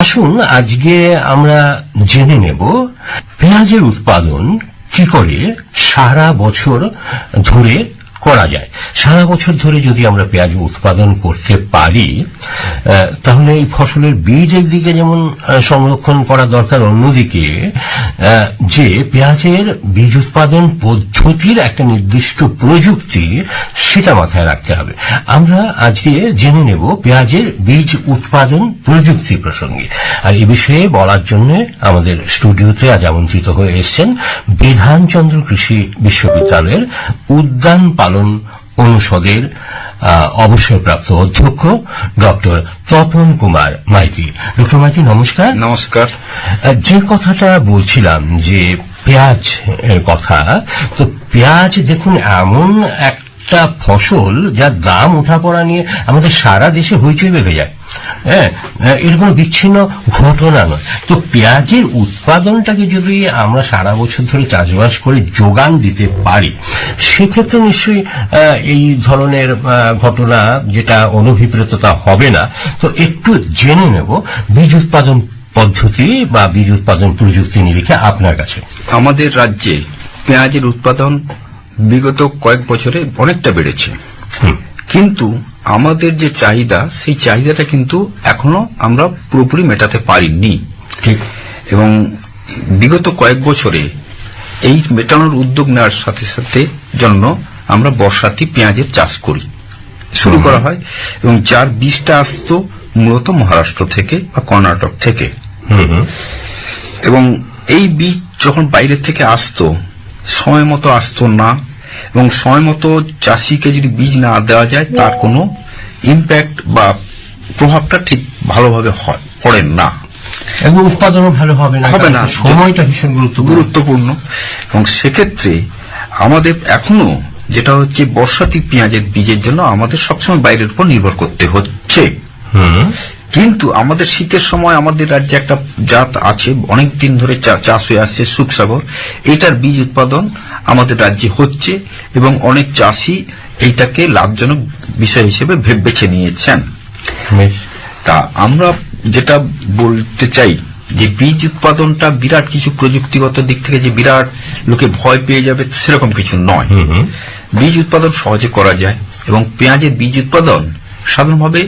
আসুন আজকে আমরা জেনে নেব পেঁয়াজের উৎপাদন কি করে সারা বছর ধরে করা যায়। সারা বছর ধরে যদি আমরা পেঁয়াজ উৎপাদন করতে পারি তাহলে এই ফসলের বীজ একদিকে যেমন সংরক্ষণ করা দরকার, অন্যদিকে যে পেঁয়াজের বীজ উৎপাদন পদ্ধতির একটা নির্দিষ্ট প্রযুক্তি, সেটা মাথায় রাখতে হবে। আমরা আজকে জেনে নেব পেঁয়াজের বীজ উৎপাদন প্রযুক্তি প্রসঙ্গে। আর এ বিষয়ে বলার জন্য আমাদের স্টুডিওতে আজ আমন্ত্রিত হয়ে এসেছেন বিধানচন্দ্র কৃষি বিশ্ববিদ্যালয়ের উদ্যান পালন অনুষদের অবসরপ্রাপ্ত অধ্যক্ষ ডক্টর তপন কুমার মাইতি। ডক্টর মাইতি নমস্কার। নমস্কার। যে কথাটা বলছিলাম যে পেঁয়াজ এর কথা তো পেঁয়াজ দেখুন এমন একটা ফসল যার দাম উঠা পড়া নিয়ে আমাদের সারা দেশে হইচই বেড়ে যায় হ্যাঁ আহ, এর বিচ্ছিন্ন ঘটনা নয়। তো পেঁয়াজের উৎপাদনটাকে যদি আমরা সারা বছর ধরে চাষবাস করে যোগান দিতে পারি সেক্ষেত্রে নিশ্চয়ই এই ধরনের ঘটনা যেটা অনভিপ্রেততা হবে না। তো একটু জেনে নেব বীজ উৎপাদন পদ্ধতি বা বীজ উৎপাদন প্রযুক্তি নিরিখে আপনার কাছে। আমাদের রাজ্যে পেঁয়াজের উৎপাদন বিগত কয়েক বছরে অনেকটা বেড়েছে। হুম, কিন্তু আমাদের যে চাহিদা সেই চাহিদাটা কিন্তু এখনও আমরা পুরোপুরি মেটাতে পারিনি। এবং বিগত কয়েক বছরে এই মেটানোর উদ্যোগ নেওয়ার সাথে সাথে জন্য আমরা বর্ষাতি পেঁয়াজের চাষ করি। শুরু করা হয় এবং যার বীজটা আসতো মূলত মহারাষ্ট্র থেকে বা কর্ণাটক থেকে। এবং এই বীজ যখন বাইরে থেকে আসতো সময় মতো আসতো না এবং সময় মতো চাষিকে যদি বীজ না দেওয়া যায় তার কোনো ইম্প্যাক্ট বা প্রভাবটা ঠিক ভালোভাবে হয় পড়ে না। এবং উৎপাদনও ভালো হবে না হবে না। সময়টা ভীষণ গুরুত্বপূর্ণ। গুরুত্বপূর্ণ। এবং সেক্ষেত্রে আমাদের এখনও যেটা হচ্ছে বর্ষাতি পেঁয়াজের বীজের জন্য আমাদের সবসময় বাইরের উপর নির্ভর করতে হচ্ছে। হুম। কিন্তু আমাদের শীতের সময় আমাদের রাজ্যে একটা জাত আছে অনেক দিন ধরে চাষ হয়ে আসছে সুখসাগর। এটার বীজ উৎপাদন আমাদের রাজ্যে হচ্ছে এবং অনেক চাষি এইটাকে লাভজনক বিষয় হিসেবে বেছে নিয়েছেন। তা আমরা যেটা বলতে চাই যে বীজ উৎপাদনটা বিরাট কিছু প্রযুক্তিগত দিক থেকে যে বিরাট লোকে ভয় পেয়ে যাবে সেরকম কিছু নয়। বীজ উৎপাদন সহজে করা যায় এবং পেঁয়াজের বীজ উৎপাদন সাধারণভাবে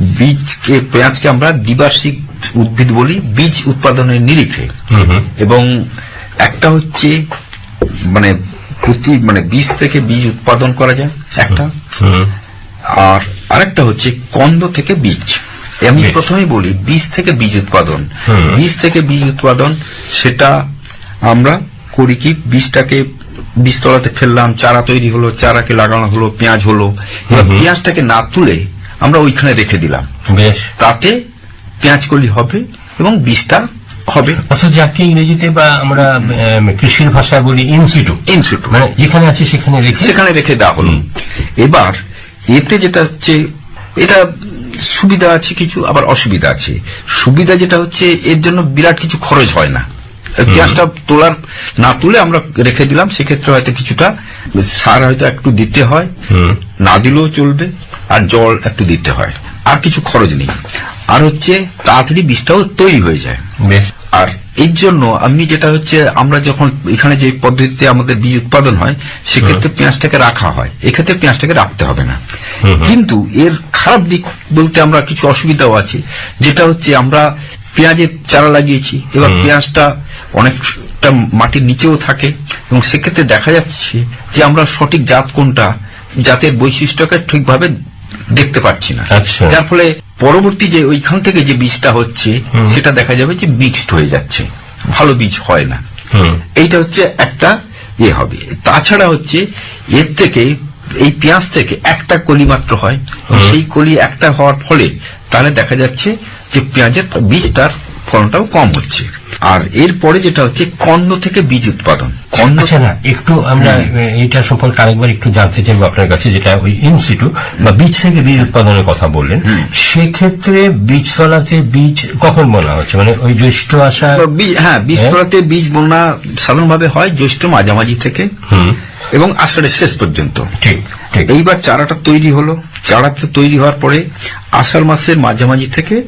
বীজকে পেঁয়াজকে আমরা দ্বিবার্ষিক উদ্ভিদ বলি বীজ উৎপাদনের নিরিখে। এবং একটা হচ্ছে মানে প্রতি মানে বীজ থেকে বীজ উৎপাদন করা যায় একটা। আর আরেকটা হচ্ছে কন্দ থেকে বীজ। আমি। প্রথমেই বলি বীজ থেকে বীজ উৎপাদন। বীজ থেকে বীজ উৎপাদন সেটা আমরা করি কি বীজটাকে বীজতলাতে ফেললাম চারা তৈরি হলো চারাকে লাগানো হলো পেঁয়াজ হলো। এবার পেঁয়াজটাকে না তুলে আমরা ওইখানে রেখে দিলাম। বেশ। তাতে পেঁয়াজ কলি হবে এবং বীজটা হবে। অর্থাৎ যাকে ইংরেজিতে বা আমরা কৃষির ভাষায় বলি ইনসিটু ইনসিটু মানে যেখানে আছে সেখানে রেখে সেখানে রেখে দেওয়া হলো। এবার এতে যেটা হচ্ছে এটা সুবিধা আছে কিছু আবার অসুবিধা আছে। সুবিধা যেটা হচ্ছে এর জন্য বিরাট কিছু খরচ হয় না। পেঁয়াজটা তোলার না তুলে আমরা রেখে দিলাম সেক্ষেত্রে হয়তো কিছুটা সার হয়তো একটু দিতে হয়। না দিলেও চলবে আর জল একটু দিতে হয় আর কিছু খরচ নেই। আর হচ্ছে তাড়াতাড়ি বীজটাও তৈরি হয়ে যায়। বেশ। আর এর জন্য আমি যেটা হচ্ছে আমরা যখন এখানে যে পদ্ধতিতে আমাদের বীজ উৎপাদন হয় সেক্ষেত্রে পেঁয়াজটাকে রাখা হয়। এক্ষেত্রে পেঁয়াজটাকে রাখতে হবে না। কিন্তু এর খারাপ দিক বলতে আমরা কিছু অসুবিধাও আছে। যেটা হচ্ছে আমরা পেঁয়াজের চারা লাগিয়েছি। এবার পেঁয়াজটা অনেকটা মাটির নিচেও থাকে এবং সেক্ষেত্রে দেখা যাচ্ছে যে আমরা সঠিক জাত কোনটা জাতের বৈশিষ্ট্যকে ঠিকভাবে দেখতে পাচ্ছি না। আচ্ছা। যার ফলে পরবর্তী যে ওইখান থেকে যে বীজটা হচ্ছে সেটা দেখা যাবে যে মিক্সড হয়ে যাচ্ছে। ভালো বীজ হয় না। এইটা হচ্ছে একটা ইয়ে হবে। তাছাড়া হচ্ছে এর থেকে এই পেঁয়াজ থেকে একটা কলি মাত্র হয়। সেই কলি একটা হওয়ার ফলে তাহলে দেখা যাচ্ছে যে পেঁয়াজের বীজটার ফলনটাও কম হচ্ছে। আর এরপরে যেটা হচ্ছে কন্দ থেকে বীজ উৎপাদন। কন্দ আচ্ছা না একটু আমরা এটা সম্পর্কে আরেকবার একটু জানতে চাইব আপনার কাছে যেটা ওই ইনসিটু বা বীজ থেকে বীজ উৎপাদনের কথা বললেন। সেক্ষেত্রে বীজতলাতে বীজ কখন বোনা হচ্ছে? মানে ওই জ্যৈষ্ঠ আসা হ্যাঁ বীজ হ্যাঁ। তোলাতে বীজ বোনা সাধারণভাবে হয় জ্যৈষ্ঠ মাঝামাঝি থেকে। এবং আষাঢ়ের শেষ পর্যন্ত। ঠিক ঠিক। এইবার চারাটা তৈরি হলো। চারাটা তৈরি হওয়ার পরে আষাঢ় মাসের মাঝামাঝি থেকে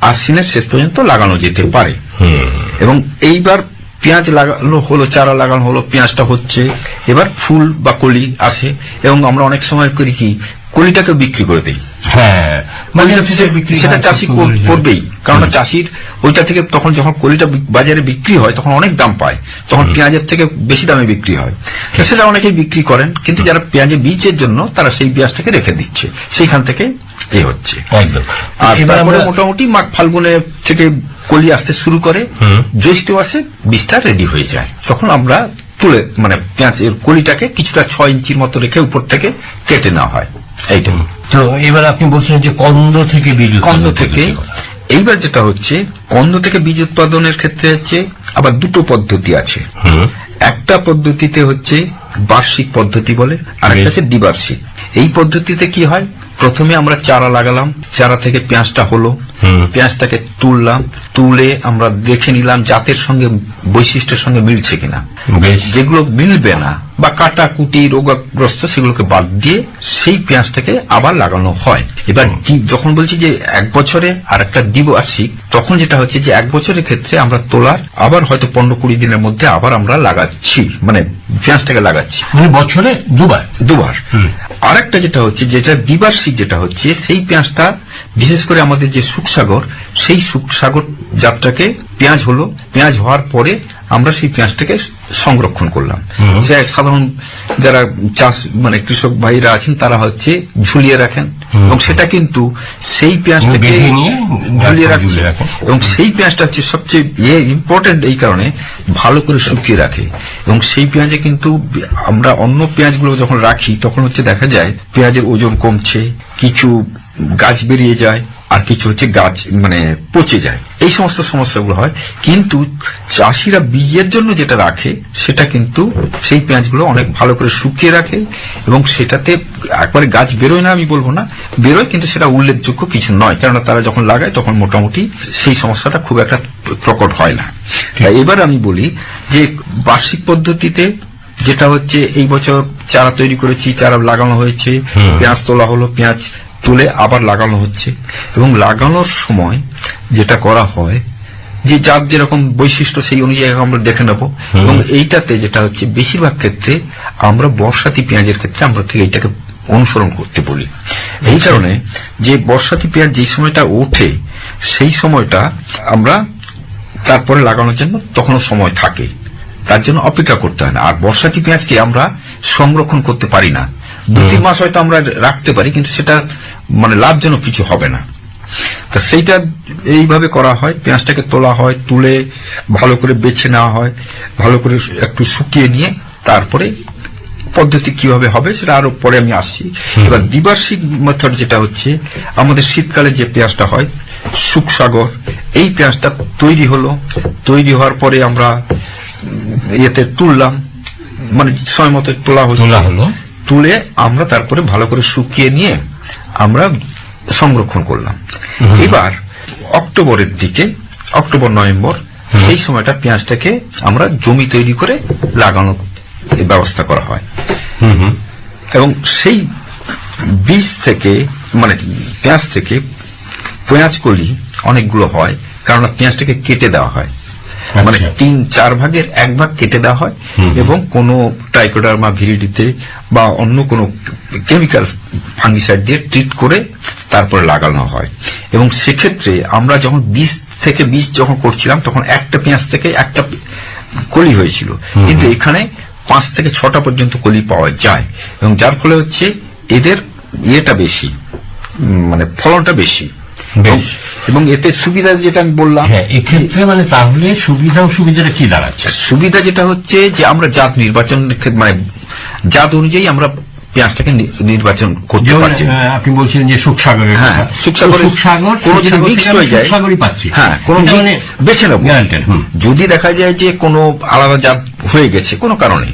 আশ্বিনের শেষ পর্যন্ত লাগানো যেতে পারে। এবং এইবার পেঁয়াজ লাগানো হলো চারা লাগানো হলো পেঁয়াজটা হচ্ছে। এবার ফুল বা কলি আসে এবং আমরা অনেক সময় করি কি কলিটাকে বিক্রি করে দিই। হ্যাঁ মানে সেটা চাষি করবেই। কারণ চাষির ওইটা থেকে তখন যখন কলিটা বাজারে বিক্রি হয় তখন অনেক দাম পায়। তখন পেঁয়াজের থেকে বেশি দামে বিক্রি হয়। তো সেটা অনেকেই বিক্রি করেন কিন্তু যারা পেঁয়াজের বীজের জন্য তারা সেই পেঁয়াজটাকে রেখে দিচ্ছে। সেইখান থেকে এ হচ্ছে। আর মোটামুটি মাঘ ফাল্গুনে থেকে কলি আসতে শুরু করে। জ্যৈষ্ঠ মাসে বীজটা রেডি হয়ে যায়। তখন আমরা তুলে মানে পেঁয়াজের কলিটাকে কিছুটা ছয় ইঞ্চির মতো রেখে উপর থেকে কেটে নেওয়া হয়। এইটা। তো এবার আপনি বলছিলেন যে কন্দ থেকে বীজ কন্দ থেকে। এইবার যেটা হচ্ছে কন্দ থেকে বীজ উৎপাদনের ক্ষেত্রে হচ্ছে আবার দুটো পদ্ধতি আছে। হুম। একটা পদ্ধতিতে হচ্ছে বার্ষিক পদ্ধতি বলে আর একটা হচ্ছে দ্বিবার্ষিক। এই পদ্ধতিতে কি হয়? প্রথমে আমরা চারা লাগালাম চারা থেকে পেঁয়াজটা হলো। হুম। পেঁয়াজটাকে তুললাম তুলে আমরা দেখে নিলাম জাতের সঙ্গে বৈশিষ্ট্যের সঙ্গে মিলছে কিনা। যেগুলো মিলবে না বা কাটা কুটি রোগগ্রস্ত সেগুলোকে বাদ দিয়ে সেই পেঁয়াজটাকে আবার লাগানো হয়। এবার যখন বলছি যে এক বছরে আর একটা দ্বিবার্ষিক তখন যেটা হচ্ছে যে এক বছরের ক্ষেত্রে আমরা তোলার আবার হয়তো পনেরো কুড়ি দিনের মধ্যে আবার আমরা লাগাচ্ছি মানে পেঁয়াজটাকে লাগাচ্ছি। মানে বছরে দুবার? দুবার। আরেকটা যেটা হচ্ছে যেটা দ্বিবার্ষিক যেটা হচ্ছে সেই পেঁয়াজটা বিশেষ করে আমাদের যে সুখসাগর সেই সুখসাগর জাতটাকে পেঁয়াজ হলো পেঁয়াজ হওয়ার পরে আমরা সেই পেঁয়াজটাকে সংরক্ষণ করলাম। যে সাধারণ যারা চাষ মানে কৃষক ভাইরা আছেন তারা হচ্ছে ঝুলিয়ে রাখেন। এবং সেটা কিন্তু সেই পেঁয়াজটাকে ঝুলিয়ে রাখছে রাখেন। এবং সেই পেঁয়াজটা হচ্ছে সবচেয়ে ইয়ে ইম্পর্টেন্ট এই কারণে ভালো করে শুকিয়ে রাখে। এবং সেই পেঁয়াজে কিন্তু আমরা অন্য পেঁয়াজগুলো যখন রাখি তখন হচ্ছে দেখা যায় পেঁয়াজের ওজন কমছে কিছু গাছ বেরিয়ে যায় আর কিছু হচ্ছে গাছ মানে পচে যায়। এই সমস্ত সমস্যাগুলো হয়। কিন্তু চাষিরা বীজের জন্য যেটা রাখে সেটা কিন্তু সেই পেঁয়াজগুলো অনেক ভালো করে শুকিয়ে রাখে এবং সেটাতে একবারে গাছ বেরোয় না আমি বলব না বেরোয় কিন্তু সেটা উল্লেখযোগ্য কিছু নয়। কেননা তারা যখন লাগায় তখন মোটামুটি সেই সমস্যাটা খুব একটা প্রকট হয় না। তাই এবার আমি বলি যে বার্ষিক পদ্ধতিতে যেটা হচ্ছে এই বছর চারা তৈরি করেছি চারা লাগানো হয়েছে পেঁয়াজ তোলা হলো পেঁয়াজ তুলে আবার লাগানো হচ্ছে। এবং লাগানোর সময় যেটা করা হয় যে যার যেরকম বৈশিষ্ট্য সেই অনুযায়ী আমরা দেখে নেব। এবং এইটাতে যেটা হচ্ছে বেশিরভাগ ক্ষেত্রে আমরা বর্ষাতি পেঁয়াজের ক্ষেত্রে আমরা এইটাকে অনুসরণ করতে বলি। এই কারণে যে বর্ষাতি পেঁয়াজ যে সময়টা ওঠে সেই সময়টা আমরা তারপরে লাগানোর জন্য তখনও সময় থাকে। তার জন্য অপেক্ষা করতে হয় না। আর বর্ষাতি পেঁয়াজকে আমরা সংরক্ষণ করতে পারি না। দু তিন মাস হয়তো আমরা রাখতে পারি কিন্তু সেটা মানে লাভজনক কিছু হবে না। তা সেইটা এইভাবে করা হয় পেঁয়াজটাকে তোলা হয় তুলে ভালো করে বেছে নেওয়া হয় ভালো করে একটু শুকিয়ে নিয়ে তারপরে পদ্ধতি কীভাবে হবে সেটা আরও পরে আমি আসছি। এবার দ্বিবার্ষিক মেথড যেটা হচ্ছে আমাদের শীতকালে যে পেঁয়াজটা হয় সুখসাগর এই পেঁয়াজটা তৈরি হলো। তৈরি হওয়ার পরে আমরা ইয়েতে তুললাম মানে সময় মতো তোলা হলো। তোলা আমরা তারপরে ভালো করে শুকিয়ে নিয়ে আমরা সংরক্ষণ করলাম। এবার অক্টোবরের দিকে অক্টোবর নভেম্বর সেই সময়টা পেঁয়াজটাকে আমরা জমি তৈরি করে লাগানো ব্যবস্থা করা হয়। এবং সেই বীজ থেকে মানে পেঁয়াজ থেকে পেঁয়াজ কলি অনেকগুলো হয় কারণ পেঁয়াজটাকে কেটে দেওয়া হয়। মানে আচ্ছা। তিন চার ভাগের এক ভাগ কেটে দেওয়া হয় এবং কোনো ট্রাইকোডার্মা ভিরিডিতে বা অন্য কোনো কেমিক্যাল ফাঙ্গিসাইড দিয়ে ট্রিট করে তারপরে লাগানো হয়। এবং সেক্ষেত্রে আমরা যখন বীজ থেকে বীজ যখন করছিলাম তখন একটা পেঁয়াজ থেকে একটা কলি হয়েছিল। কিন্তু এখানে পাঁচ থেকে ছটা পর্যন্ত কলি পাওয়া যায় এবং যার ফলে হচ্ছে এদের ইয়েটা বেশি মানে ফলনটা বেশি। এবং- এতে সুবিধা যেটা আমি বললাম হ্যাঁ এক্ষেত্রে মানে তাহলে সুবিধা অসুবিধাটা কি দাঁড়াচ্ছে? সুবিধা যেটা হচ্ছে যে আমরা জাত নির্বাচন মানে জাত অনুযায়ী আমরা পেঁয়াজটাকে নির্বাচন করতে পারছি। আপনি বলছিলেন যে সুখসাগরের হ্যাঁ তো সুখসাগর কোনো যদি সুখসাগর মিক্সড হয়ে যায়। সুখসাগরই পাচ্ছি। হ্যাঁ কোনো মানে বেছে নেব। যদি দেখা যায় যে কোনো আলাদা জাত হয়ে গেছে কোনো কারণে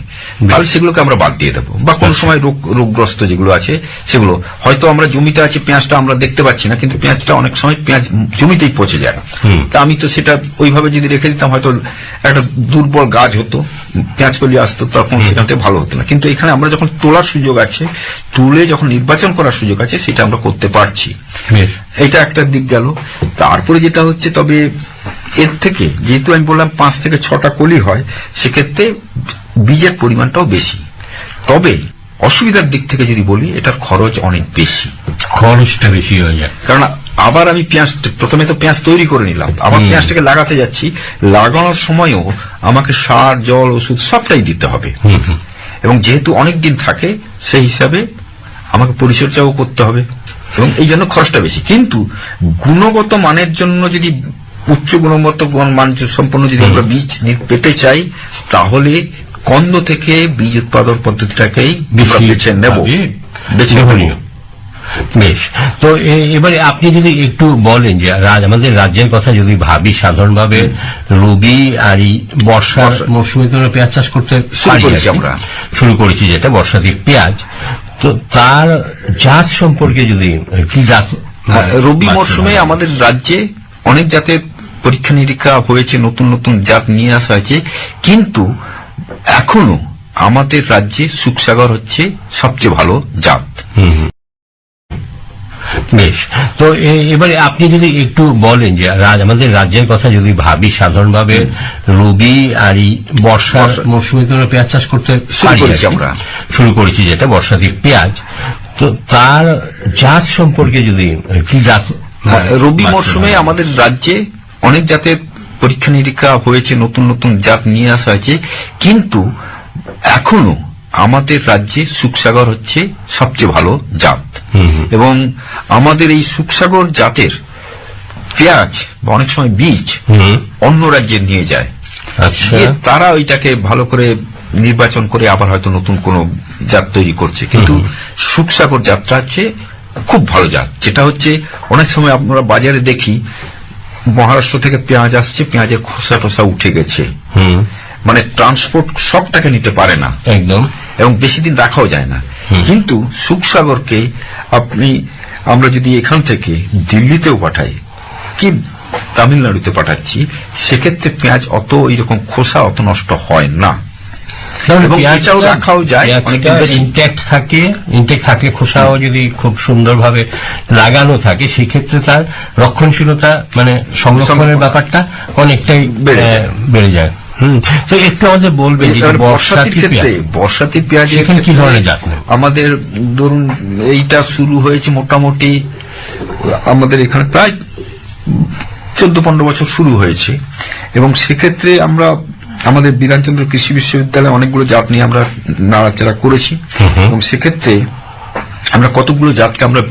তাহলে সেগুলোকে আমরা বাদ দিয়ে দেবো। বা কোনো সময় রোগ রোগগ্রস্ত যেগুলো আছে সেগুলো। হয়তো আমরা জমিতে আছে পেঁয়াজটা আমরা দেখতে পাচ্ছি না কিন্তু পেঁয়াজটা অনেক সময় পেঁয়াজ জমিতেই পচে যায় তা আমি তো সেটা ওইভাবে যদি রেখে দিতাম হয়তো একটা দুর্বল গাছ হতো পেঁয়াজ কলি আসতো তখন সেখান থেকে ভালো হতো না। কিন্তু এখানে আমরা যখন তোলার সুযোগ আছে তুলে যখন নির্বাচন করার সুযোগ আছে সেটা আমরা করতে পারছি। এটা একটা দিক গেল। তারপরে যেটা হচ্ছে তবে এর থেকে যেহেতু আমি বললাম পাঁচ থেকে ছটা কলি হয় সেক্ষেত্রে বীজের পরিমাণটাও বেশি। তবে অসুবিধার দিক থেকে যদি বলি এটার খরচ অনেক বেশি। খরচটা বেশি হয়ে যায়। কারণ আবার আমি পেঁয়াজ প্রথমে তো পেঁয়াজ তৈরি করে নিলাম আবার পেঁয়াজটাকে লাগাতে যাচ্ছি। লাগানোর সময়ও আমাকে সার জল ওষুধ সবটাই দিতে হবে। এবং যেহেতু অনেক দিন থাকে সেই হিসাবে আমাকে পরিচর্যাও করতে হবে। এবং এই জন্য খরচটা বেশি। কিন্তু গুণগত মানের জন্য যদি উচ্চ গুণগত গুণ- মান সম্পন্ন যদি আমরা বীজ পেতে চাই তাহলে কন্দ থেকে বীজ উৎপাদন পদ্ধতিটাকেই বেছে নেব বেছে নেব। বেশ তো এবারে আপনি যদি একটু বলেন যে রাজ- আমাদের রাজ্যের কথা যদি ভাবি সাধারণভাবে রবি আর এই বর্ষার বর্ষা। মৌসুমে তো পেঁয়াজ চাষ করতে। আমরা। শুরু করেছি যেটা বর্ষাতে পেঁয়াজ তো তার জাত সম্পর্কে যদি কি জাত হ্যাঁ, রবি মরশুমে আমাদের রাজ্যে অনেক জাতের পরীক্ষা নিরীক্ষা হয়েছে নতুন নতুন জাত নিয়ে আসা হয়েছে। কিন্তু এখনও আমাদের রাজ্যে সুখসাগর হচ্ছে সবচেয়ে ভালো জাত। বেশ। তো এবারে আপনি যদি একটু বলেন যে রাজ- আমাদের রাজ্যের কথা যদি ভাবি সাধারণভাবে রবি আর এই বর্ষার বর্ষা। মৌসুমে তো পেঁয়াজ চাষ করতে শুরু করেছি কি। আমরা। শুরু করেছি যেটা বর্ষাতে পেঁয়াজ। তো তার জাত সম্পর্কে যদি কি জাত? হ্যাঁ, রবি মরশুমে আমাদের রাজ্যে অনেক জাতের পরীক্ষা নিরীক্ষা হয়েছে নতুন নতুন জাত নিয়ে আসা হয়েছে। কিন্তু এখনও আমাদের রাজ্যে সুখসাগর হচ্ছে সবচেয়ে ভালো জাত। এবং আমাদের এই সুখসাগর জাতের পেঁয়াজ বা অনেক সময় বীজ অন্য রাজ্যে নিয়ে যায়। আচ্ছা। তারা ওইটাকে ভালো করে নির্বাচন করে আবার হয়তো নতুন কোন জাত তৈরি করছে। কিন্তু সুখসাগর জাতটা হচ্ছে খুব ভালো জাত। যেটা হচ্ছে অনেক সময় আমরা বাজারে দেখি মহারাষ্ট্র থেকে পেঁয়াজ আসছে পেঁয়াজের খোসা টোসা উঠে গেছে। মানে ট্রান্সপোর্ট সবটাকে নিতে পারে না। একদম। এবং বেশি দিন রাখাও যায় না। কিন্তু সুখসাগরকে আপনি আমরা যদি এখান থেকে দিল্লিতেও পাঠাই কি তামিলনাড়ুতে পাঠাচ্ছি সেক্ষেত্রে পেঁয়াজ অত এইরকম খোসা অত নষ্ট হয় না। এবং এটাও রাখাও যায়। ইনটেক্ট থাকে ইনটেক্ট থাকলে খোসাও যদি খুব সুন্দরভাবে লাগানো থাকে সেক্ষেত্রে তার রক্ষণশীলতা মানে সংরক্ষণের ব্যাপারটা অনেকটাই বেড়ে যায়। বেড়ে যায় হুম তো একটু আমাদের বলবেন যে এবার বর্ষাতি বর্ষাতির পেঁয়াজ। সেখানে কি ধরনের জাত? আমাদের ধরুন এইটা শুরু হয়েছে মোটামুটি আমাদের এখানে প্রায় চোদ্দ পনেরো বছর শুরু হয়েছে এবং সেক্ষেত্রে আমরা আমাদের বিধানচন্দ্র কৃষি বিশ্ববিদ্যালয়ে অনেকগুলো জাত নিয়ে আমরা নাড়াচাড়া করেছি। এবং সেক্ষেত্রে আমরা কতগুলো জাতকে আমরা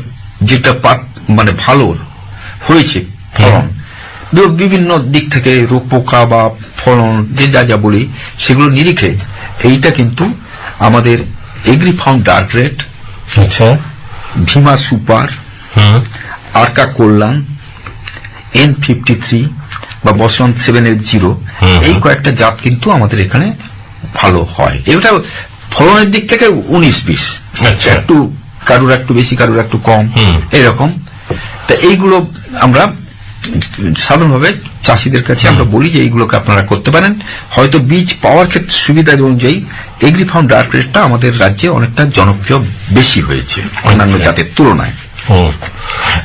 যেটা পাত মানে ভালো হয়েছে ফলন বিভিন্ন দিক থেকে রোগ পোকা বা ফলন যে যা যা বলি সেগুলো নিরিখে এইটা কিন্তু আমাদের এগ্রি ফাউন্ড ডার্ক রেড আচ্ছা। Bhima super আরকা Kalyan N fifty three বা বসন্ত সেভেন এইট জিরো এই কয়েকটা জাত কিন্তু আমাদের এখানে ভালো হয় এটা ফলনের দিক থেকে উনিশ বিশ আচ্ছা। একটু কারুর একটু বেশি কারুর একটু কম। এরকম তা এইগুলো আমরা সাধারণভাবে চাষিদের কাছে আমরা বলি যে এইগুলোকে আপনারা করতে পারেন হয়তো বীজ পাওয়ার ক্ষেত্রে সুবিধা অনুযায়ী এগ্রি ফাউন্ড ডার্ক রেটটা আমাদের রাজ্যে অনেকটা জনপ্রিয় বেশি হয়েছে অন্যান্য আচ্ছা। জাতের তুলনায়।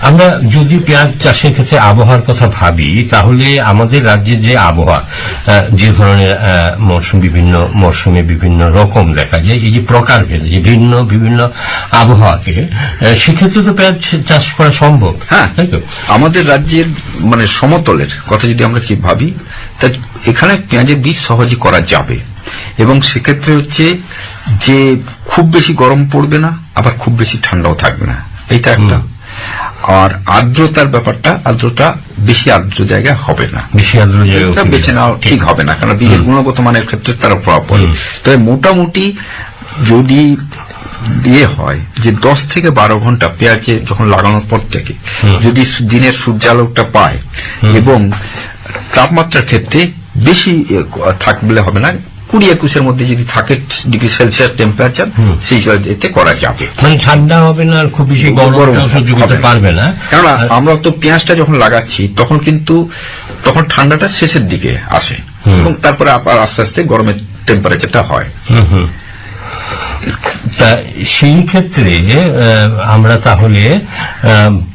আমরা যদি পেঁয়াজ চাষের ক্ষেত্রে আবহাওয়ার কথা ভাবি তাহলে আমাদের রাজ্যের যে আবহাওয়া যে ধরনের মরশুম বিভিন্ন মরশুমে বিভিন্ন রকম দেখা যায় এই যে প্রকারভেদ যে ভিন্ন বিভিন্ন আবহাওয়াকে সেক্ষেত্রে তো পেঁয়াজ চাষ করা সম্ভব হ্যাঁ। তাই তো? আমাদের রাজ্যের মানে সমতলের কথা যদি আমরা কি ভাবি তা এখানে পেঁয়াজের বীজ সহজে করা যাবে। এবং সেক্ষেত্রে হচ্ছে যে খুব বেশি গরম পড়বে না আবার খুব বেশি ঠান্ডাও থাকবে না। এইটা একটা। আর আর্দ্রতার ব্যাপারটা আর্দ্রতা বেশি আর্দ্র জায়গায় হবে না। বেশি আর্দ্র জায়গায় এটা বেছে নেওয়া ঠিক। হবে না কারণ বীজের গুণগত মানের ক্ষেত্রে তার প্রভাব পড়ে তবে মোটামুটি যদি দিয়ে হয় যে দশ থেকে বারো ঘণ্টা পেঁয়াজে যখন লাগানোর পর থেকে যদি দিনের সূর্যালোকটা পায় এবং তাপমাত্রার ক্ষেত্রে বেশি থাকলে হবে না কুড়ি একুশের মধ্যে যদি থাকে ডিগ্রি সেলসিয়াস টেম্পারেচার সেই এতে করা যাবে। মানে ঠান্ডা হবে না আর খুব বেশি গরম সহ্য করতে পারবে না। কেননা আমরা তো পেঁয়াজটা যখন লাগাচ্ছি তখন কিন্তু তখন ঠান্ডাটা শেষের দিকে আসে এবং তারপরে আবার আস্তে আস্তে গরমের টেম্পারেচারটা হয়। হুম হুম। তা সেই ক্ষেত্রে আমরা তাহলে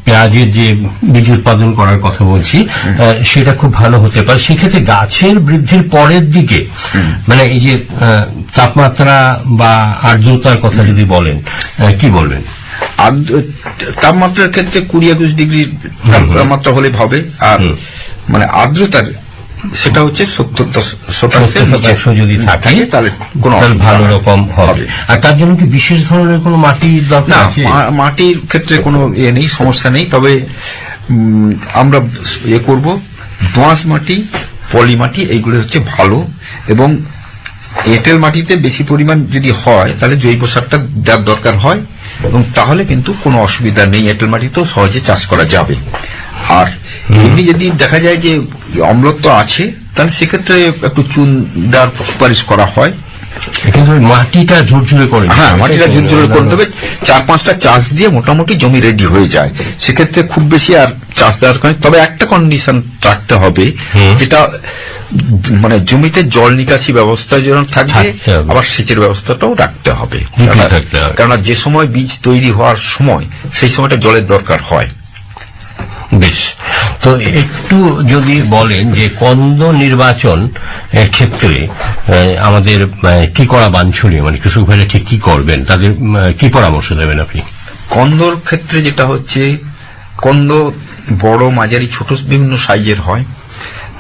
পেঁয়াজের যে বীজ উৎপাদন করার কথা বলছি সেটা খুব ভালো হতে পারে। সেক্ষেত্রে গাছের বৃদ্ধির পরের দিকে মানে এই যে তাপমাত্রা বা আর্দ্রতার কথা যদি বলেন কি বলবেন? তাপমাত্রার ক্ষেত্রে কুড়ি একুশ ডিগ্রি তাপমাত্রা হলে হবে আর মানে আর্দ্রতার সেটা হচ্ছে সত্তর সত্তর শতাংশ যদি থাকে তাহলে কোনো ভালো রকম হবে। আর তার জন্য কি বিশেষ ধরনের কোনো মাটির দরকার মাটির ক্ষেত্রে কোনো ইয়ে নেই সমস্যা নেই তবে আমরা ইয়ে করব দোঁয়াশ মাটি পলি মাটি এইগুলো হচ্ছে ভালো। এবং এঁটেল মাটিতে বেশি পরিমাণ যদি হয় তাহলে জৈব সারটা দেওয়ার দরকার হয়। এবং তাহলে কিন্তু কোনো অসুবিধা নেই এঁটেল মাটিতেও সহজে চাষ করা যাবে। আর এমনি যদি দেখা যায় যে অম্লত্ব আছে তাহলে সেক্ষেত্রে একটু চুন দেওয়ার সুপারিশ করা হয়। কিন্তু মাটিটা ঝুরঝুরে করে হ্যাঁ মাটিটা ঝুরঝুরে হবে। চার পাঁচটা চাষ দিয়ে মোটামুটি জমি রেডি হয়ে যায়। সেক্ষেত্রে খুব বেশি আর চাষ দেওয়ার কারণে তবে একটা কন্ডিশন রাখতে হবে যেটা মানে জমিতে জল নিকাশি ব্যবস্থা যেন থাকবে আবার সেচের ব্যবস্থাটাও রাখতে হবে। কেননা যে সময় বীজ তৈরি হওয়ার সময় সেই সময়টা জলের দরকার হয়। বেশ। তো একটু যদি বলেন যে কন্দ নির্বাচন ক্ষেত্রে আমাদের কি করা বাঞ্ছনীয়? মানে কৃষক ভাইরা ঠিক কি করবেন? তাদের কি পরামর্শ দেবেন আপনি? কন্দর ক্ষেত্রে যেটা হচ্ছে কন্দ বড় মাঝারি ছোট বিভিন্ন সাইজের হয়।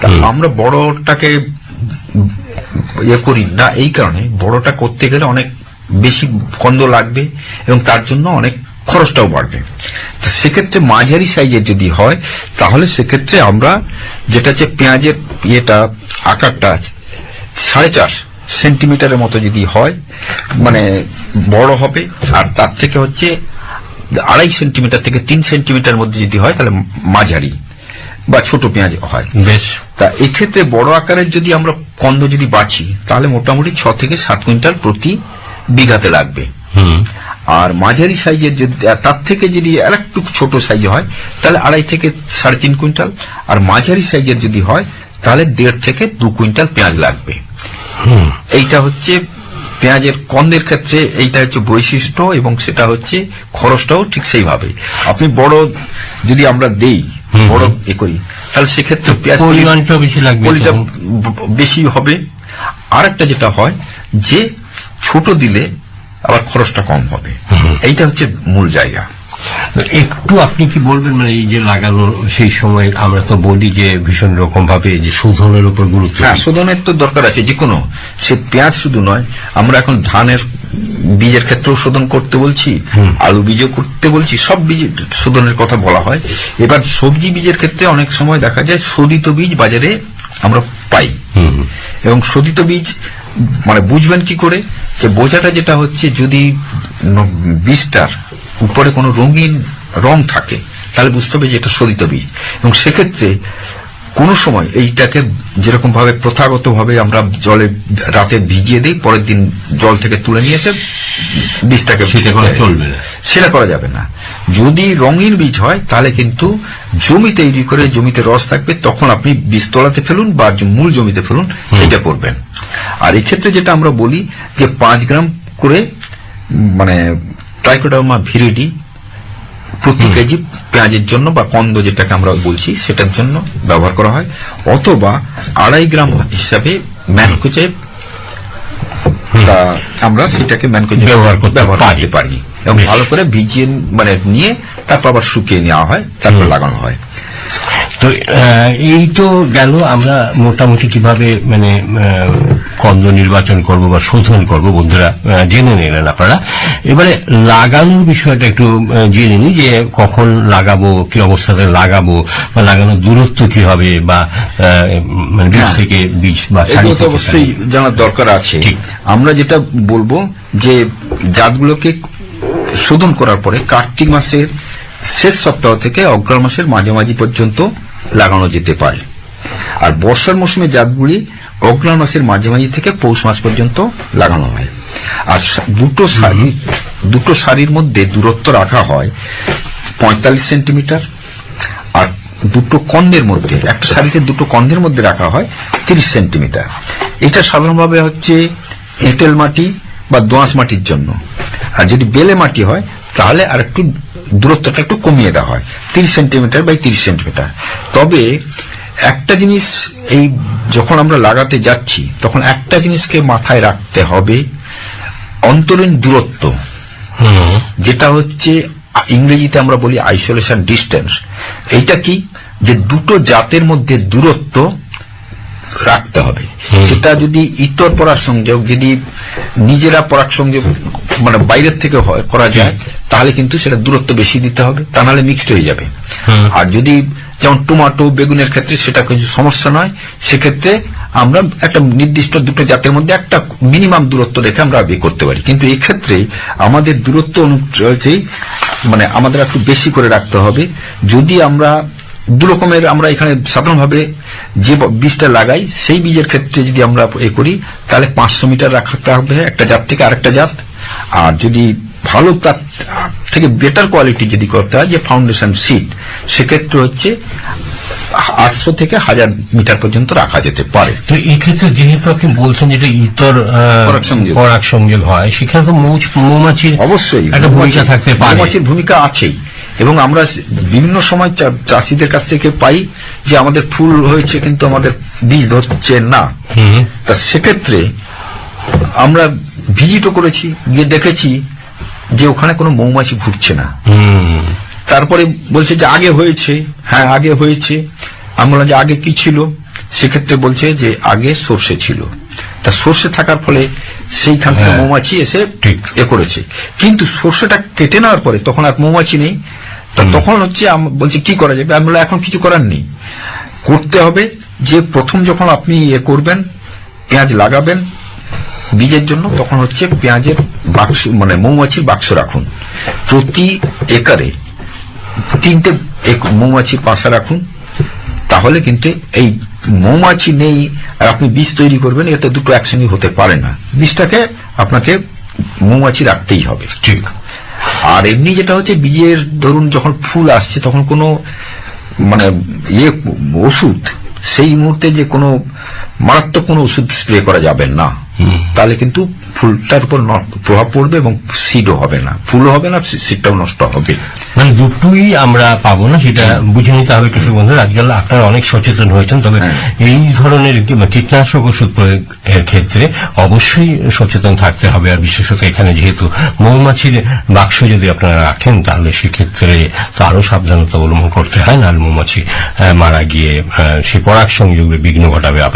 তা আমরা বড়টাকে ইয়ে করি না এই কারণে বড়টা করতে গেলে অনেক বেশি কন্দ লাগবে এবং তার জন্য অনেক খরচটাও বাড়বে। তা সেক্ষেত্রে মাঝারি সাইজের যদি হয় তাহলে সেক্ষেত্রে আমরা যেটা হচ্ছে পেঁয়াজের ইয়েটা আকারটা আছে, সাড়ে চার সেন্টিমিটারের মতো যদি হয় মানে বড় হবে আর তার থেকে হচ্ছে আড়াই সেন্টিমিটার থেকে তিন সেন্টিমিটার মধ্যে যদি হয় তাহলে মাঝারি বা ছোট পেঁয়াজ হয়। বেশ। তা এক্ষেত্রে বড় আকারের যদি আমরা কন্দ যদি বাছি তাহলে মোটামুটি ছ থেকে সাত কুইন্টাল প্রতি বিঘাতে লাগবে। হুম। আর মাঝারি সাইজের যদি তার থেকে যদি আরেকটু ছোট সাইজ হয় তাহলে আড়াই থেকে সাড়ে তিন কুইন্টাল। আর মাঝারি সাইজের যদি হয় তাহলে দেড় থেকে দু কুইন্টাল পেঁয়াজ লাগবে। এইটা হচ্ছে পেঁয়াজের কন্দের ক্ষেত্রে এইটা হচ্ছে বৈশিষ্ট্য এবং সেটা হচ্ছে খরচটাও ঠিক সেইভাবে। আপনি বড় যদি আমরা দেই বড় এ করি তাহলে সেক্ষেত্রে পেঁয়াজ বেশি লাগবে বেশি হবে। আর একটা যেটা হয় যে ছোট দিলে আবার খরচটা কম হবে। এইটা হচ্ছে মূল জায়গা। একটু আপনি কি বলবেন মানে এই যে লাগানোর সেই সময় আমরা তো বলি যে ভীষণ রকম ভাবে যে শোধনের উপর গুরুত্ব হ্যাঁ শোধনের তো দরকার আছে যে কোনো সে পেঁয়াজ শুধু নয় আমরা এখন ধানের বীজের ক্ষেত্রেও শোধন করতে বলছি আলু বীজও করতে বলছি সব বীজ শোধনের কথা বলা হয়। এবার সবজি বীজের ক্ষেত্রে অনেক সময় দেখা যায় শোধিত বীজ বাজারে আমরা পাই। এবং শোধিত বীজ মানে বুঝবেন কি করে? যে বোঝাটা যেটা হচ্ছে যদি বীজটার উপরে কোনো রঙিন রং থাকে তাহলে বুঝতে হবে যে এটা শোধিত বীজ। এবং সেক্ষেত্রে কোন সময় এইটাকে যেরকম ভাবে প্রথাগত ভাবে আমরা জলে রাতে ভিজিয়ে দিই পরের দিন জল থেকে তুলে নিয়ে এসে বীজটাকে সেটা করা চলবে সেটা করা যাবে না। যদি রঙিন বীজ হয় তাহলে কিন্তু জমি তৈরি করে জমিতে রস থাকবে তখন আপনি বীজ তলাতে ফেলুন বা মূল জমিতে ফেলুন সেটা করবেন। আর এক্ষেত্রে যেটা আমরা বলি যে পাঁচ গ্রাম করে মানে ট্রাইকোডার্মা ভিরিডি প্রতি কেজি পেঁয়াজের জন্য বা কন্দ যেটাকে আমরা বলছি সেটার জন্য ব্যবহার করা হয়। অথবা আড়াই গ্রাম হিসাবে ম্যানকোজেব তা আমরা সেটাকে ম্যানকোচে ব্যবহার করতে। করতে পারি। এবং ভালো করে ভিজিয়ে মানে নিয়ে তারপর আবার শুকিয়ে নেওয়া হয় তারপর লাগানো হয়। তো এই তো গেল আমরা মোটামুটি কীভাবে মানে কন্দ নির্বাচন করব বা শোধন করব বন্ধুরা জেনে নিলেন আপনারা। এবারে লাগানোর বিষয়টা একটু জেনে নিই যে কখন লাগাবো কি অবস্থাতে লাগাবো বা লাগানোর দূরত্ব কি হবে বা মানে বীজ হ্যাঁ। থেকে বীজ বা অবশ্যই জানার দরকার আছে। আমরা যেটা বলব যে জাতগুলোকে শোধন করার পরে কার্তিক মাসের শেষ সপ্তাহ থেকে অগ্রহায়ণ মাসের মাঝামাঝি পর্যন্ত লাগানো যেতে পারে। আর বর্ষার মৌসুমে জাতগুলি অগ্রহায়ণ মাসের মাঝামাঝি থেকে পৌষ মাস পর্যন্ত লাগানো হয়। আর দুটো শাড়ি দুটো শাড়ির মধ্যে দূরত্ব রাখা হয় পঁয়তাল্লিশ সেন্টিমিটার আর দুটো কন্দের মধ্যে একটা শাড়িতে দুটো কন্দের মধ্যে রাখা হয় তিরিশ সেন্টিমিটার। এটা সাধারণভাবে হচ্ছে এঁটেল মাটি বা দোঁয়াশ মাটির জন্য। আর যদি বেলে মাটি হয় তাহলে আর একটু দূরত্বটা একটু কমিয়ে দেওয়া হয় তিরিশ সেন্টিমিটার বাই তিরিশ সেন্টিমিটার। তবে একটা জিনিস এই যখন আমরা লাগাতে যাচ্ছি তখন একটা জিনিসকে মাথায় রাখতে হবে অন্তরীণ দূরত্ব। হুম। যেটা হচ্ছে ইংরেজিতে আমরা বলি আইসোলেশন ডিস্টেন্স এইটা কি? যে দুটো জাতের মধ্যে দূরত্ব রাখতে হবে। সেটা যদি ইতর পরাগ সংযোগ যদি নিজেরা পরাগ সংযোগ মানে বাইরের থেকে হয় করা যায় তাহলে কিন্তু সেটা দূরত্ব বেশি দিতে হবে তা নাহলে মিক্সড হয়ে যাবে। আর যদি যেমন টমেটো, বেগুনের ক্ষেত্রে সেটা কিছু সমস্যা নয়। সেক্ষেত্রে আমরা একটা নির্দিষ্ট দুটো জাতের মধ্যে একটা মিনিমাম দূরত্ব রেখে আমরা বিয়ে করতে পারি। কিন্তু এই ক্ষেত্রে আমাদের দূরত্ব অনুযায়ী মানে আমাদের একটু বেশি করে রাখতে হবে। যদি আমরা দু রকমের আমরা এখানে সাধারণভাবে যে বীজটা লাগাই, সেই বীজের ক্ষেত্রে যদি আমরা এ করি, তাহলে পাঁচশো মিটার রাখতে হবে। একটা জাত থেকে আরেকটা জাত। আর যদি ভালো তার থেকে বেটার কোয়ালিটি যদি করতে হয় যে ফাউন্ডেশন সিট সেক্ষেত্রে হচ্ছে আটশো থেকে হাজার মিটার পর্যন্ত রাখা যেতে পারে। তো এই ক্ষেত্রে যেহেতু আপনি বলছেন যেটা ইতর পরাগ সংযোগ। হয় সেখানে তো মৌমাছির অবশ্যই। একটা ভূমিকা থাকতে পারে। মৌমাছির ভূমিকা আছেই। এবং আমরা বিভিন্ন সময় চাষিদের কাছ থেকে পাই যে আমাদের ফুল হয়েছে কিন্তু আমাদের বীজ ধরছে না। হুম। তা সেক্ষেত্রে আমরা ভিজিটও করেছি গিয়ে দেখেছি। যে ওখানে কোনো মৌমাছি ঘুরছে না। হুম। তারপরে বলছে যে আগে হয়েছে। হ্যাঁ আগে হয়েছে। আমি বললাম যে আগে কি ছিল? সেক্ষেত্রে বলছে যে আগে সর্ষে ছিল। তা সর্ষে থাকার ফলে সেইখান থেকে হ্যাঁ, মৌমাছি এসে। এ করেছে। কিন্তু সর্ষেটা কেটে নেওয়ার পরে তখন আর মৌমাছি নেই। তা তখন হচ্ছে বলছে কি করা যাবে? আমি বললাম এখন কিছু করার নেই। করতে হবে যে প্রথম যখন আপনি ইয়ে করবেন পেঁয়াজ লাগাবেন বীজের জন্য তখন হচ্ছে পেঁয়াজের বাক্স মানে মৌমাছির বাক্স রাখুন। প্রতি একরে তিনটে এক মৌমাছি পাশা রাখুন। তাহলে কিন্তু এই মৌমাছি নেই আর আপনি বীজ তৈরি করবেন এতে দুটো একসঙ্গে হতে পারে না। বীজটাকে আপনাকে মৌমাছি রাখতেই হবে। ঠিক। আর এমনি যেটা হচ্ছে বীজের ধরুন যখন ফুল আসছে তখন কোনো মানে ইয়ে ওষুধ সেই মুহূর্তে যে কোনো মারাত্মক কোনো ওষুধ স্প্রে করা যাবে না। তাহলে কিন্তু ফুলটার উপর প্রভাব পড়বে এবং সিডও হবে না। ফুলও হবে না সিডটাও নষ্ট হবে। মানে দুটোই আমরা পাবো না সেটা বুঝে নিতে হবে কিছু বন্ধুরা। আজকাল আপনারা অনেক সচেতন হয়েছেন তবে হ্যাঁ। এই ধরনের কীটনাশক ওষুধ প্রয়োগের ক্ষেত্রে অবশ্যই সচেতন থাকতে হবে আর বিশেষত এখানে যেহেতু মৌমাছির বাক্স যদি আপনারা রাখেন তাহলে সেক্ষেত্রে তো আরও সাবধানতা অবলম্বন করতে হয় না মৌমাছি মারা গিয়ে সে পরাগ সংযোগে বিঘ্ন ঘটাবে আহ,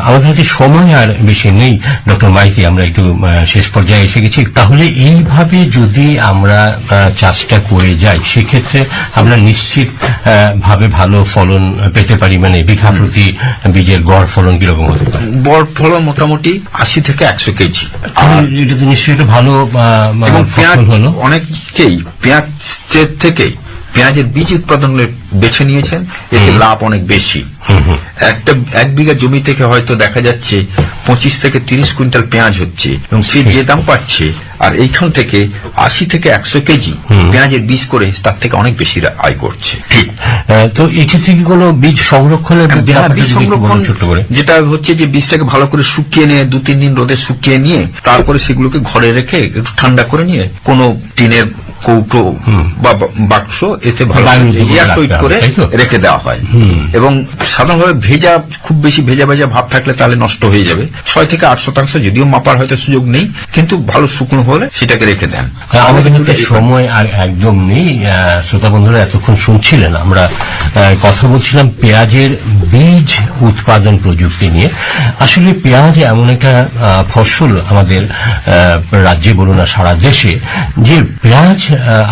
আমাদের হাতে সময় আর বেশি নেই ডক্টর মাইতি আমরা একটু শেষ পর্যায়ে এসে গেছি। তাহলে এইভাবে যদি আমরা চাষটা করে যাই সেক্ষেত্রে আমরা নিশ্চিত ভাবে ভালো ফলন পেতে পারি। মানে বিঘা প্রতি বীজের গড় ফলন কীরকম হতে পারে? বড় ফলন মোটামুটি আশি থেকে একশো কেজি। তাহলে এটা তো নিশ্চয়ই একটা ভালো হলো। অনেকেই পেঁয়াজের থেকে পেঁয়াজের বীজ উৎপাদনের বেছে নিয়েছেন এতে লাভ অনেক বেশি। একটা এক বিঘা জমি থেকে হয়তো দেখা যাচ্ছে পঁচিশ থেকে তিরিশ কুইন্টাল পেঁয়াজ হচ্ছে এবং সে যে দাম পাচ্ছে আর এইখান থেকে আশি থেকে একশো কেজি পেঁয়াজের বীজ করে তার থেকে অনেক বেশি আয় করছে। ঠিক। তো এক্ষেত্রে কি কোনো বীজ সংরক্ষণের হ্যাঁ, বীজ সংরক্ষণ যেটা হচ্ছে যে বীজটাকে ভালো করে শুকিয়ে নিয়ে দু তিন দিন রোদে শুকিয়ে নিয়ে তারপরে সেগুলোকে ঘরে রেখে একটু ঠান্ডা করে নিয়ে কোনো টিনের কৌটো বা বাক্স এতে ভালো করে রেখে দেওয়া হয়। এবং সাধারণভাবে ভেজা খুব বেশি ভেজা ভেজা ভাব থাকলে তাহলে নষ্ট হয়ে যাবে। ছয় থেকে আট শতাংশ যদিও মাপার হয়তো সুযোগ নেই কিন্তু ভালো শুকনো হলে সেটাকে রেখে দেন। আমাদের কিন্তু সময় আর একদম নেই শ্রোতা বন্ধুরা এতক্ষণ শুনছিলেন। আমরা কথা বলছিলাম পেঁয়াজের বীজ উৎপাদন প্রযুক্তি নিয়ে। আসলে পেঁয়াজ এমন একটা ফসল আমাদের রাজ্যে বলুন না, সারা দেশে, যে পেঁয়াজ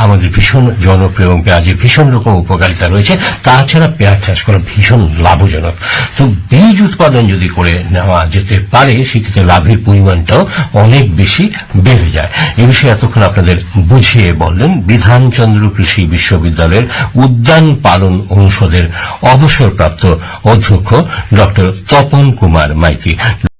আমাদের ভীষণ জনপ্রিয় এবং পেঁয়াজের ভীষণ রকম উপকারিতা রয়েছে। তাছাড়া পেঁয়াজ চাষ করা ভীষণ লাভজনক। তো বীজ উৎপাদন যদি করে নেওয়া যেতে পারে, সেক্ষেত্রে লাভের পরিমাণটাও অনেক বেশি বেড়ে যায়। এ বিষয়ে এতক্ষণ আপনাদের বুঝিয়ে বললেন বিধানচন্দ্র কৃষি বিশ্ববিদ্যালয়ের উদ্যান পালন অনুষদের অবসরপ্রাপ্ত অধ্যক্ষ ডক্টর তপন কুমার মাইতি।